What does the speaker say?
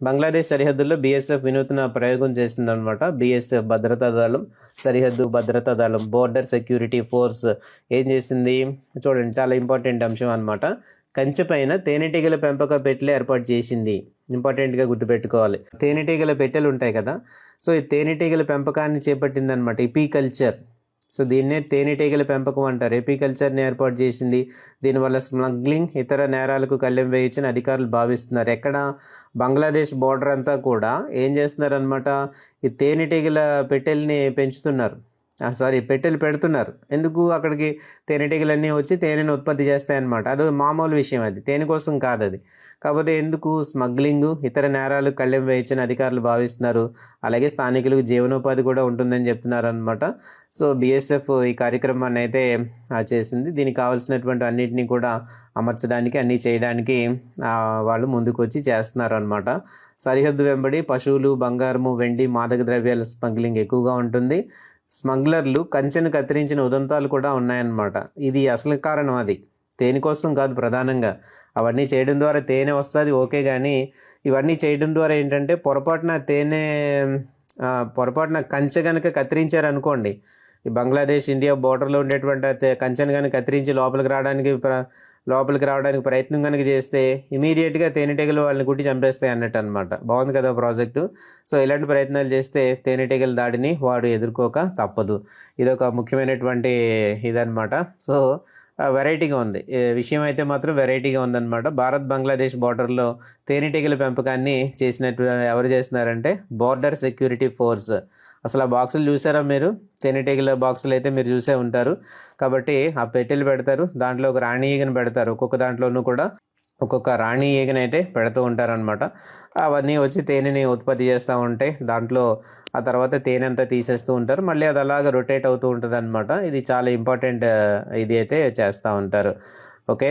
బంగ్లాదేశ్ సరిహద్దుల్లో బీఎస్ఎఫ్ వినూత్న ప్రయోగం చేసిందనమాట బీఎస్ఎఫ్ భద్రతా దళం సరిహద్దు భద్రతా దళం బోర్డర్ సెక్యూరిటీ ఫోర్స్ ఏం చేసింది? చూడండి చాలా ఇంపార్టెంట్ అంశం అనమాట కంచె పైన తేనెటీగల పెంపక పెట్టెలు ఏర్పాటు చేసింది. ఇంపార్టెంట్గా గుర్తుపెట్టుకోవాలి. తేనెటీగల పెట్టెలు ఉంటాయి కదా? సో ఈ తేనెటీగల పెంపకాన్ని చేపట్టింది అనమాట ఇపీకల్చర్ సో దీన్నే తేనెటీగల పెంపకం అంటారు. ఎపికల్చర్ని ఏర్పాటు చేసింది. దీనివల్ల స్మగ్లింగ్ ఇతర నేరాలకు కళ్ళెం వేయొచ్చని అధికారులు భావిస్తున్నారు. ఎక్కడ? బంగ్లాదేశ్ బోర్డర్ అంతా కూడా ఏం చేస్తున్నారనమాట ఈ తేనెటీగల పెట్టెల్ని పెంచుతున్నారు. సారీ పెట్టెలు పెడుతున్నారు. ఎందుకు? అక్కడికి తేనెటీగలన్నీ వచ్చి తేనెను ఉత్పత్తి చేస్తాయన్నమాట. అది మామూలు విషయం అది. తేనె కోసం కాదు అది. కాకపోతే ఎందుకు స్మగ్లింగ్ ఇతర నేరాలు కళ్ళెం వేయించని అధికారులు భావిస్తున్నారు. అలాగే స్థానికులకు జీవనోపాధి కూడా ఉంటుందని చెప్తున్నారు అనమాట సో బీఎస్ఎఫ్ ఈ కార్యక్రమాన్ని అయితే చేసింది. దీనికి కావాల్సినటువంటి అన్నిటినీ కూడా అమర్చడానికి అన్నీ చేయడానికి వాళ్ళు ముందుకు వచ్చి చేస్తున్నారు అనమాట సరిహద్దు వెంబడి పశువులు బంగారము వెండి మాదక ద్రవ్యాల స్మగ్లింగ్ ఎక్కువగా ఉంటుంది. స్మగ్లర్లు కంచెను కత్తిరించిన ఉదంతాలు కూడా ఉన్నాయన్నమాట. ఇది అసలు కారణం అది. తేనె కోసం కాదు ప్రధానంగా. అవన్నీ చేయడం ద్వారా తేనె వస్తుంది ఓకే కానీ ఇవన్నీ చేయడం ద్వారా ఏంటంటే పొరపాటున తేనె పొరపాటున కంచె కనుక కత్తిరించారనుకోండి ఈ బంగ్లాదేశ్ ఇండియా బోర్డర్లో ఉండేటువంటి తే- కంచెను కనుక కత్తిరించి లోపలికి రావడానికి ప్ర- లోపలికి రావడానికి ప్రయత్నం కనుక చేస్తే ఇమీడియట్గా తేనెటీగలు వాళ్ళని కుట్టి చంపేస్తాయి అన్నట్టు అనమాట బాగుంది కదా ప్రాజెక్టు సో ఇలాంటి ప్రయత్నాలు చేస్తే తేనెటీగల దాడిని వాడు ఎదుర్కోక తప్పదు. ఇది ఒక ముఖ్యమైనటువంటి ఇదనమాట సో వెరైటీగా ఉంది. ఈ విషయం అయితే మాత్రం వెరైటీగా ఉందన్నమాట. భారత్ బంగ్లాదేశ్ బార్డర్లో తేనెటీగల పెంపకాన్ని చేసినట్టు ఎవరు చేస్తున్నారంటే బోర్డర్ సెక్యూరిటీ ఫోర్స్ అసలు ఆ బాక్సులు చూసారా మీరు? తేనెటీగల బాక్సులు అయితే మీరు చూసే ఉంటారు. కాబట్టి ఆ పెట్టెలు పెడతారు. దాంట్లో ఒక రాణి ఈగను పెడతారు. ఒక్కొక్క దాంట్లోనూ కూడా ఒక్కొక్క రాణి ఈగనైతే పెడుతూ ఉంటారనమాట అవన్నీ వచ్చి తేనెని ఉత్పత్తి చేస్తూ ఉంటాయి దాంట్లో ఆ తర్వాత తేనె అంతా తీసేస్తూ ఉంటారు. మళ్ళీ అది అలాగ రొటేట్ అవుతూ ఉంటుంది అనమాట ఇది చాలా ఇంపార్టెంట్ ఇది అయితే చేస్తూ ఉంటారు. ఓకే?